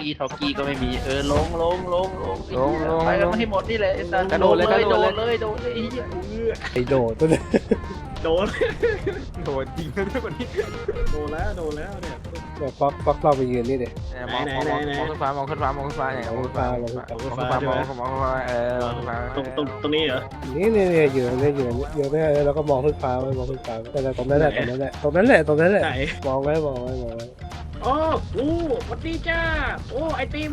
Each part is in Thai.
กีทอกี้ก็ไม่มี เออลงลงลงลงลงลงไปกันลงให้หมดนี่แหละไอ้สัสกระโดดเลยโดกระโดดดเลยเลยโดดเลยไอ้เหี้ยไอโดดตัวนี้โดนโดนจริงนะทุกคนนี้โดนแล้วโดนแล้วเนี่ยเดี๋ยวป๊อกป๊อกเราไปยืนนี่เดี๋ยเนี่ยมองไหนมองไหนมองไหนมองขึ้นฟ้ามองขึ้นฟ้ามองขึ้นฟ้าเนี่ยมองขึ้นฟ้ามองขึ้นฟ้ามองขึ้นฟ้ามองขึ้นฟ้าเออมองขึ้นฟ้าตรงตรงตรงนี้เหรอนี่นี่นี่ยืนนี่ยืนยืนไม่ได้แล้วก็มองขึ้นฟ้าไว้มองขึ้นฟ้าแต่ตรงนั้นแหละตรงนั้นแหละตรงนั้นแหละตรงนั้นแหละไหนมองไว้มองไว้มองไว้ โอ้โอ้สวัสดีจ้า โอ้ ไอติม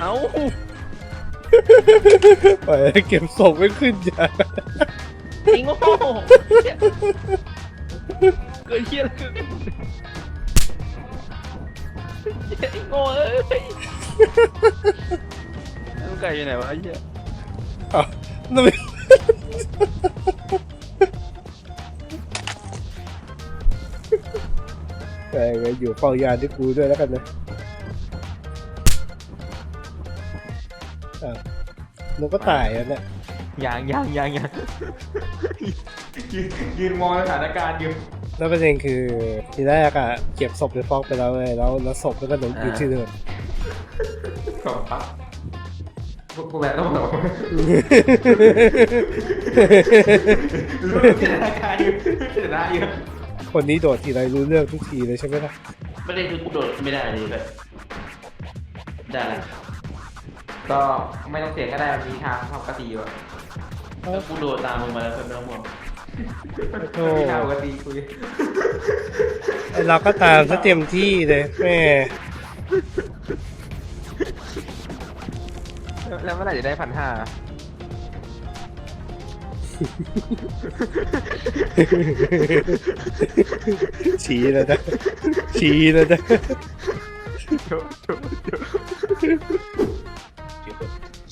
เอ้าปล่อยให้เก็บส่งไม่ขึ้นจ้ะไอ้โง่ แต่อยู่เฝ้ายานที่กูด้วยแล้วกันนะอะมันก็ตายอะเนี่ยยังยังยังยังยืนยืนมองสถานการณ์อยู่แล้วประเด็นคือทีแรกอะเก็บศพในฟอกไปแล้วเลยแล้วแล้วศพก็กระโดดอยู่ที่เดิมสองปั๊บพวกพวกแบบต้องบอกสถานการณ์อยู่สถานการณ์อยู่ คนนี้โดดทีไรรู้เรื่องทุกทีเลยใช่ไหมล่ะประเด็นคือกูโดดไม่ได้เลยแบบได้ก็ไม่ต้องเสียงก็ได้มีทางปกติอยู่อะแล้วกูโดดตามมึงมาแล้วเพื่อนไม่ต้องห่วงโอ้มีทางปกติคุยไอเราก็ตามซะเต็มที่เลยแม่แล้วเมื่อไหร่จะได้พันห้า ชี้แล้วนะชี้แล้วนะ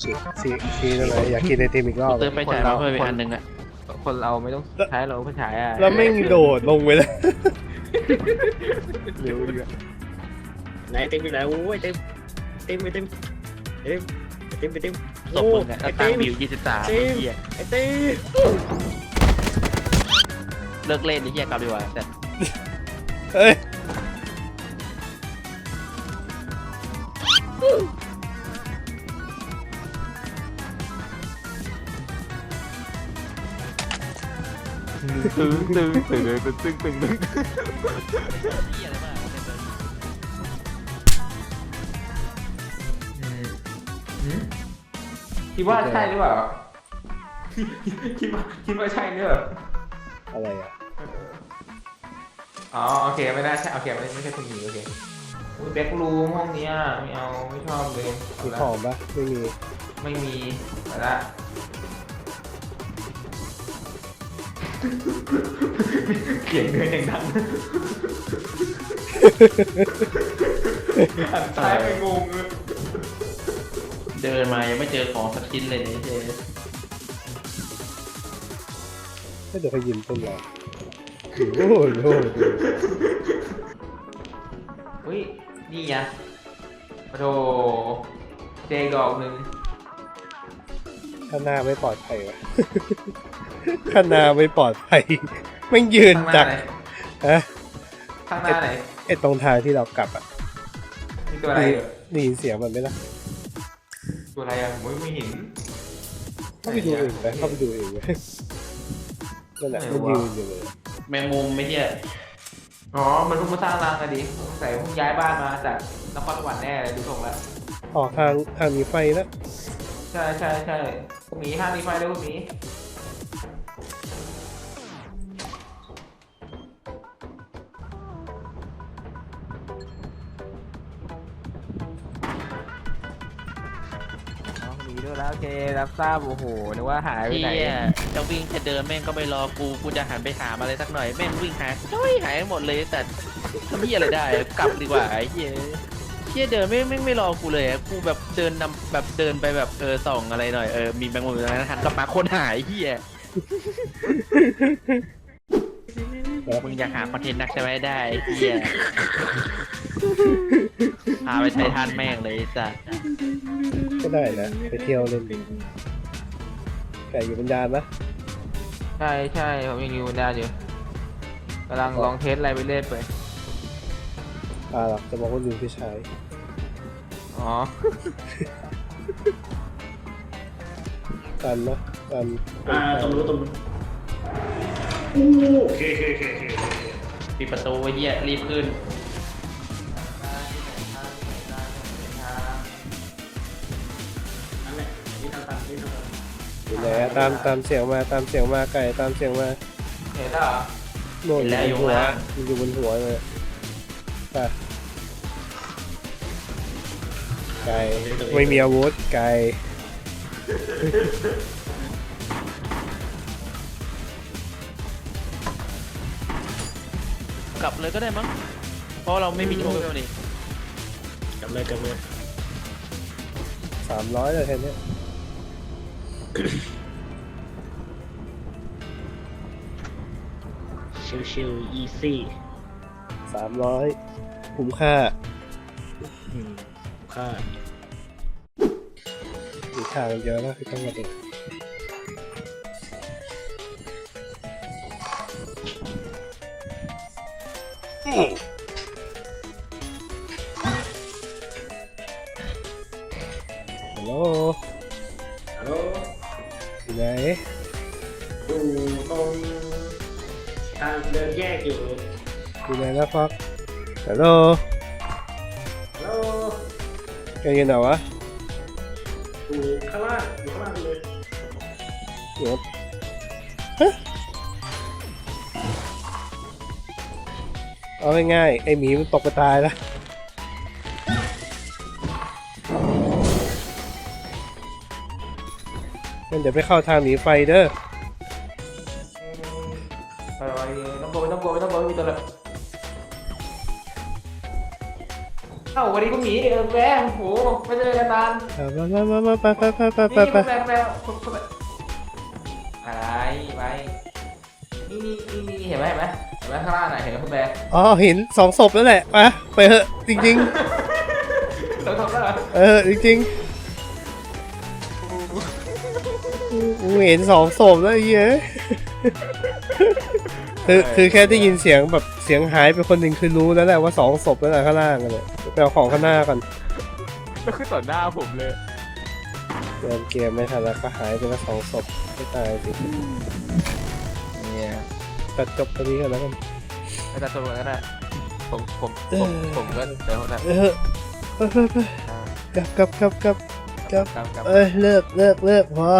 ชี้ชี้ชี้แล้วนะอยากกินไอติมอีกรอบเติมไปฉายมาเพิ่มอีกอันหนึ่งอะคนเราไม่ต้องใช้เราเพื่อฉายอะแล้วไม่โดดลงไปแล้วเร็วดีกว่าไหนไอติมอยู่ไหนโอ้ยไอติมไอติมไอติมไอติม ติมไอติมศพมึงอะไอตั้ติงมวิวยี่สิบสามจริงเหี้ยไอติมเลิกเล่นไอ้เหี้ยกลับดีกว่าแต่เอ้ยตึงตึงตึงตึงตึงตึงตึงเหี้ยอะไรบ้า คิดว่าใช่หรือเปล่า คิดว่าคิดว่าใช่หรือเปล่าอะไรอะอ๋อโอเคไม่ได้ใช่โอเคไม่ไม่ใช่คุณหญิงโอเคอุ้ยแบ็กรูมห้องเนี้ยไม่เอาไม่ชอบเลยมีของปะไม่มีไม่มีไปละเขียนเงินอย่างดังหันซ้ายไปงงเลย เดินมายังไม่เจอของสักชิ้นเลยเนี่ยเจ๊ไม่เดี๋ยวเขายิ้มต้นเราโอ้โหโอ้โหอุ้ย นี่ไงโอ้โหเจดอกหนึ่งข้างหน้าไม่ปลอดภัยวะข้างหน้าไม่ปลอดภัยแม่งยืนข้างหจัน้ากไหนฮะข้างหน้าไหนไอตรงทางที่เรากลับอะมีตัวอะไรเหรอได้ยินเสียงมันไหมล่ะ ตัวอะไรอะผมไม่เห็นเข้าไปดูเองไปเข้าไปดูเองไปนั่นแหละมันยืนอยู่เลยแมงมุมไม่เหี้ยอ๋อ มันเพิ่งมาสร้างรังอะดิสงสัยเพิ่งย้ายบ้านมาจากนครสวรรค์แน่เลยดูทรงแล้ว ออกทางทางมีไฟแล้วใช่ใช่ใช่พวกหมีห้างมีไฟด้วยพวกห มีอ๋อพวกหมีด้วยแล้วโอเครับทราบโอ้โหนึกว่าหายไปเหี้ไหนยจะวิ่งจะเดินแม่งก็ไม่รอกูกูจะหันไปหามาอะไรสักหน่อยแม่งวิ่งหาจ้อยหายหมดเลยแต่ทำเหี้ยอะไรได้กลับดีกว่าไอ้เหี้ยเหี้ยเดินไม่ไม่ไม่รอกูเลยอะกูแบบเดินนำแบบเดินไปแบบเออส่องอะไรหน่อยเออมีแมงมุมอยู่ตรงนั้นหันกลับมาคนหายเหี้ยมึงอยากหาคอนเทนต์นักใช่ไหมได้ไอ้เหี้ยพาไปไททันแม่งเลยไอ้สัส ก็ได้นะ ไปเที่ยวเล่นแต่อยู่บนยานนะใช่ใช่ผมยังอยู่นานอยู่กำลังลองเทสอะไรไปเรื่อยไปอ่าหรอกจะบอกว่าลืมพี่ชายอ๋อกันนะกันอ่าตรงนู้นตรงนู้นโอเคโอเคโอเคโอเคปิดประตูไอ้เหี้ยรีบขึ้น อยู่ไหนอะตามตามเสียงมาตามเสียงมาไก่ตามเสียงมาเห็นแล้วเหรอ โน่นเห็นแล้วอยู่บนหัวอยู่ข้างล่างมันอยู่บนหัวเลยไปไก่ไม่มีอาวุธไก่กลับเลยก็ได้มั้ง เพราะเราไม่มีโชว์นี่ กลับเลยกลับเลยสามร้อยเลยแค่เนี้ย ชิวชิวอีซี่สามร้อยคุ้มค่าค่าอีกทางเยอะแล้วที่ต้องมาดูฮัลโหลฮัลโหล อยู่ไหนอยู่ตรงทางเดินแยกอยู่อยู่ไหนแล้วฟักฮัลโหลฮัลโหลแกอยู่ไหนวะอยู่ข้างล่างอยู่ข้างล่างเลยอยู่ฮะเอาง่ายๆไอหมีมันตกไปตายแล้ว งั้นเดี๋ยวไปเข้าทางหนีไฟเด้อไปไปต้องกลัวไม่ต้องกลัวไม่ต้องกลัวไม่มีตัวเลยเอ้าวันนี้คุณหมีเออแม่โหไม่เจอกันนานเอามามามามาไปไปไปไปไปนี่ไปคุณแม่คุณแม่คุณคุณแม่อะไรไปนี่นี่นี่นี่เห็นไหมเห็นไหมเห็นไหมข้างล่างน่ะเห็นไหมคุณแม่อ๋อเห็นสองศพแล้วแหละไปไปเถอะจริงต้องทำแล้วเหรอๆ เออจริงๆ กูเห็นสองศพแล้วไอ้เหี้ยคือคือแค่ได้ยินเสียงแบบเสียงหายไปคนหนึ่งคือรู้แล้วแหละว่าสองศพแล้วแหละข้างล่างกันเลยไปเอาของข้างหน้ากันก็คือต่อหน้าผมเลยเดินเกมไม่ทันแล้วก็หายไปแล้วสองศพไม่ตายสิเนี่ยตัดจบตรงนี้กันแล้วกันไม่ตัดตัวกันนะผมผมผมผมก็เดี๋ยวนะเออไปไปไปกลับกลับกลับกลับ กลับกลับ เอ้ยเลิกเลิกเลิกพอ